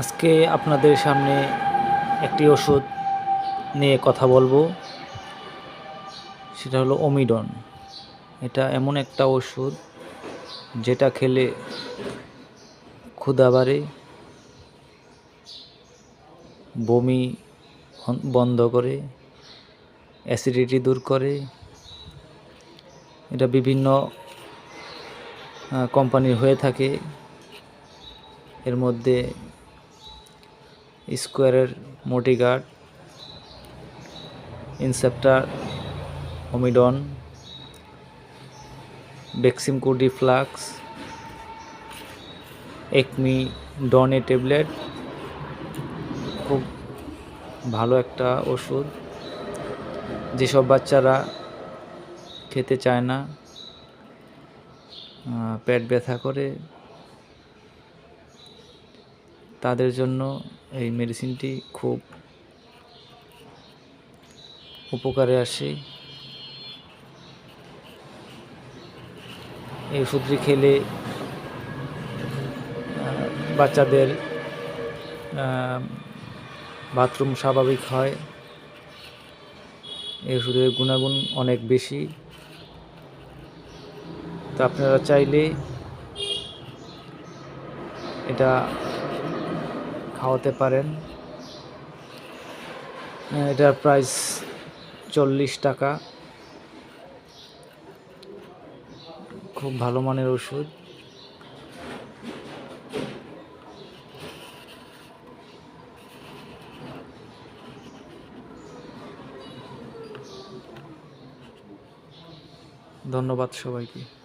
আজকে আপনাদের সামনে একটি ওষুধ নিয়ে কথা বলব। সেটা হলো ওমিডন। এটা এমন একটা ওষুধ যেটা খেলে ক্ষুধা বাড়ে, বমি বন্ধ করে, অ্যাসিডিটি দূর করে। এটা বিভিন্ন কোম্পানির হয়ে থাকে। এর মধ্যে স্কোয়ারের মোটিগার্ড ইনসেপ্টার ওমিডন বেক্সিমকোডি ফ্লাক্স, একমি ডনে ট্যাবলেট, খুব ভালো একটা ওষুধ। যেসব বাচ্চারা খেতে চায় না পেট ব্যথা করে, তাদের জন্য এই মেডিসিনটি খুব উপকারে আসে। এই ওষুধটি খেলে বাচ্চাদের বাথরুম স্বাভাবিক হয়। এই ওষুধের গুণাগুণ অনেক বেশি। তো আপনারা চাইলে এটা খাওয়াতে পারেন। এটার প্রাইস চল্লিশ টাকা। খুব ভালো মানের ওষুধ। ধন্যবাদ সবাইকে।